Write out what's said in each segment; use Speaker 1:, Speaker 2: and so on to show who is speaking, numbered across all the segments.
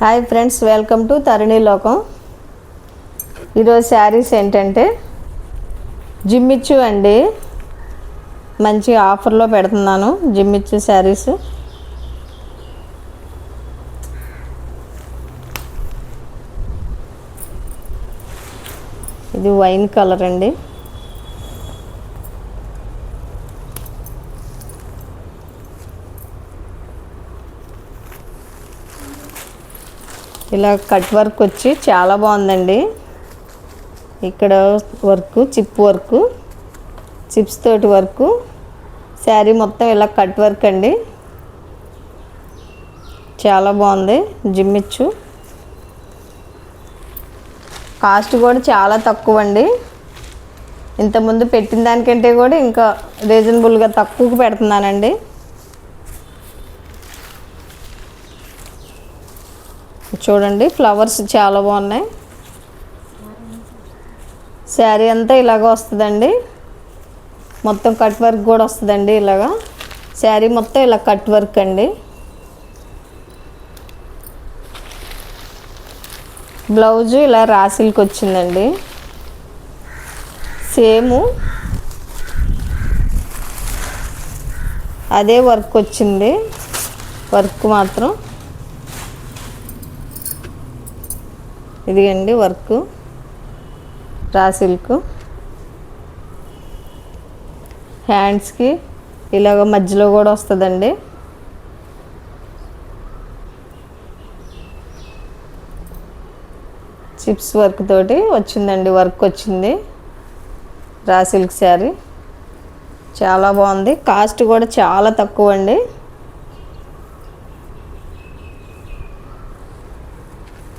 Speaker 1: Hi friends welcome to Taruni Lokam ఈరోజు శారీస్ ఏంటంటే జిమ్మిచ్చు అండి. మంచి ఆఫర్లో పెడుతున్నాను జిమ్మిచ్చు శారీస్. ఇది వైన్ కలర్ అండి. ఇలా కట్ వర్క్ వచ్చి చాలా బాగుందండి. ఇక్కడ వర్క్ చిప్ వర్క్ చిప్స్ తోటి వర్క్. శారీ మొత్తం ఇలా కట్ వర్క్ అండి. చాలా బాగుంది. జిమ్మిచ్చు కాస్ట్ కూడా చాలా తక్కువ అండి ఇంతకుముందు పెట్టిన దానికంటే కూడా ఇంకా రీజనబుల్గా తక్కువకు పెడుతున్నానండి. చూడండి ఫ్లవర్స్ చాలా బాగున్నాయి. శారీ అంతా ఇలాగ వస్తుందండి. మొత్తం కట్ వర్క్ కూడా వస్తుందండి ఇలాగా. శారీ మొత్తం ఇలా కట్ వర్క్ అండి. బ్లౌజు ఇలా రాసిల్కి వచ్చిందండి. సేము. అదే వర్క్ వచ్చింది. వర్క్ మాత్రం. ఇదిగండి వర్క్ రా సిల్క్. హ్యాండ్స్కి ఇలాగ మధ్యలో కూడా వస్తుందండి. చిప్స్ వర్క్ తోటి వచ్చిందండి వర్క్ వచ్చింది. Raw silk sari. చాలా బాగుంది. కాస్ట్ కూడా చాలా తక్కువ అండి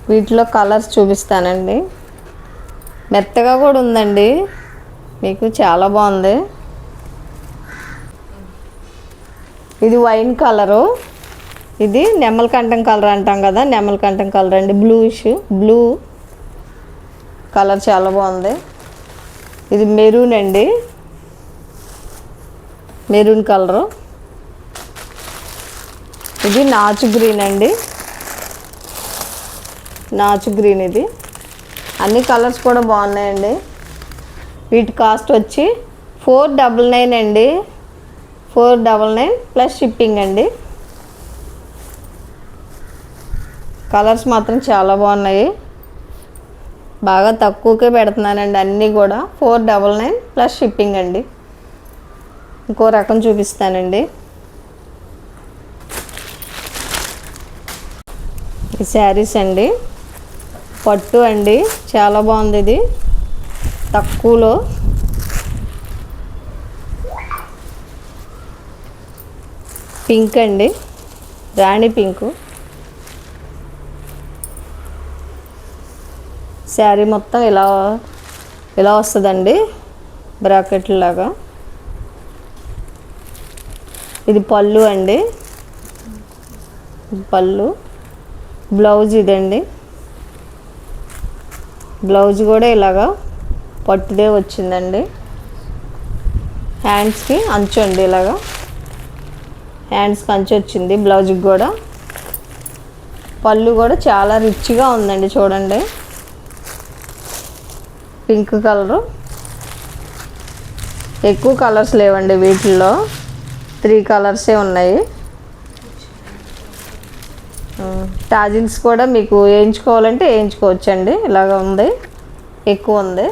Speaker 1: వీటిలో కలర్స్ చూపిస్తానండి. మెత్తగా కూడా ఉందండి. మీకు చాలా బాగుంది. ఇది వైన్ కలరు. ఇది నెమ్మలకంఠం కలర్ అంటాం కదా నెమ్మలకంఠం కలర్ అండి. బ్లూష్ బ్లూ కలర్ చాలా బాగుంది. ఇది మెరూన్ అండి. Maroon colour. ఇది నాచు గ్రీన్ అండి. నాచు గ్రీన్ ఇది. అన్ని కలర్స్ కూడా బాగున్నాయండి. వీటి కాస్ట్ వచ్చి ఫోర్ డబల్ నైన్ అండి. Four double nine plus shipping అండి. కలర్స్ మాత్రం చాలా బాగున్నాయి. బాగా తక్కువకే పెడుతున్నానండి అన్నీ కూడా. Four double nine plus shipping అండి. ఇంకో రకం చూపిస్తానండి. ఈ శారీస్ అండి. పట్టు అండి. చాలా బాగుంది ఇది. తక్కువలో. పింక్ అండి. రాణి పింకు. శారీ మొత్తం ఇలా ఇలా వస్తుందండి. బ్రాకెట్ లాగా. ఇది పళ్ళు అండి. పళ్ళు. బ్లౌజ్ ఇదండి. బ్లౌజ్ కూడా ఇలాగా పట్టుదే వచ్చిందండి. హ్యాండ్స్కి అంచు అండి ఇలాగా. హ్యాండ్స్కి అంచు వచ్చింది బ్లౌజ్కి కూడా. పళ్ళు కూడా చాలా రిచ్గా ఉందండి చూడండి. పింక్ కలరు ఎక్కువ కలర్స్ లేవండి వీటిల్లో. త్రీ కలర్సే ఉన్నాయి. టాజిల్స్ కూడా మీకు వేయించుకోవాలంటే వేయించుకోవచ్చండి. ఇలాగ ఉంది. ఎక్కువ ఉంది.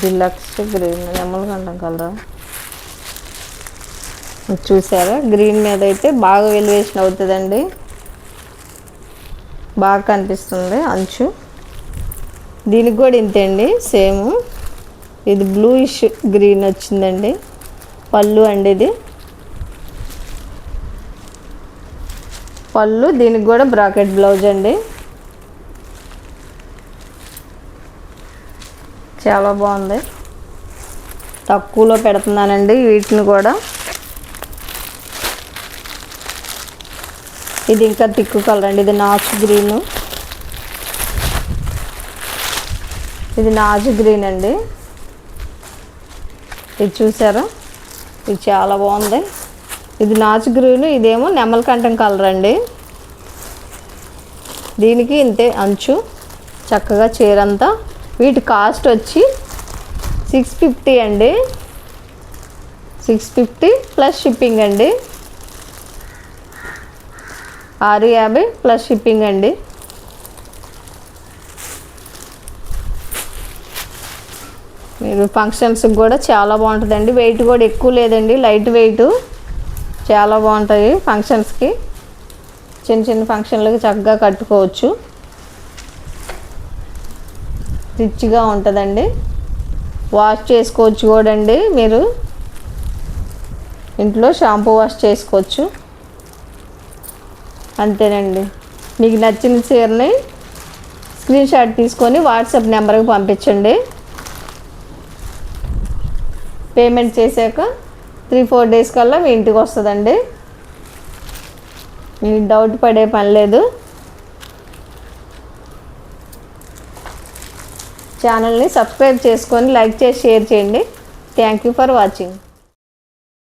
Speaker 1: డిలక్స్ గ్రీన్ నెమ్మల కంటాం కలరా. చూసారా? గ్రీన్ మీద అయితే బాగా వెలివేషన్ అవుతుందండి. బాగా కనిపిస్తుంది అంచు. దీనికి కూడా ఇంతే అండి సేమ్. ఇది బ్లూయిష్ గ్రీన్ వచ్చిందండి పళ్ళు అండి ఇది. పళ్ళు దీనికి కూడా బ్రాకెట్ బ్లౌజ్ అండి. చాలా బాగుంది. తక్కువలో పెడుతున్నానండి వీటిని కూడా. ఇది ఇంకా తిక్కు కలర్ అండి ఇది నాచు గ్రీను ఇది నాజు గ్రీన్ అండి. ఇది చూసారా? ఇది చాలా బాగుంది. ఇది నాచు గ్రీన్ ఇదేమో నెమలకంఠం కలర్ అండి. దీనికి ఇంతే అంచు చక్కగా చీరంతా. వీటి కాస్ట్ వచ్చి సిక్స్ ఫిఫ్టీ అండి. సిక్స్ ఫిఫ్టీ ప్లస్ షిప్పింగ్ అండి. ఆరు యాభై ప్లస్ షిప్పింగ్ అండి. మీరు ఫంక్షన్స్కి కూడా చాలా బాగుంటుందండి. వెయిట్ కూడా ఎక్కువ లేదండి. లైట్ వెయిట్ చాలా బాగుంటాయి ఫంక్షన్స్కి చిన్న చిన్న ఫంక్షన్లకు చక్కగా కట్టుకోవచ్చు. రిచ్గా ఉంటుందండి. వాష్ చేసుకోవచ్చు కూడా అండి మీరు. ఇంట్లో షాంపూ వాష్ చేసుకోవచ్చు. అంతేనండి. మీకు నచ్చిన చీరని స్క్రీన్ షాట్ తీసుకొని వాట్సాప్ నెంబర్కి పంపించండి. పేమెంట్ చేశాక త్రీ ఫోర్ డేస్ కల్లా మీ ఇంటికి వస్తుందండి. మీ డౌట్ పడే పని లేదు. ఛానల్ని సబ్స్క్రైబ్ చేసుకొని లైక్ చేసి షేర్ చేయండి. Thank you for watching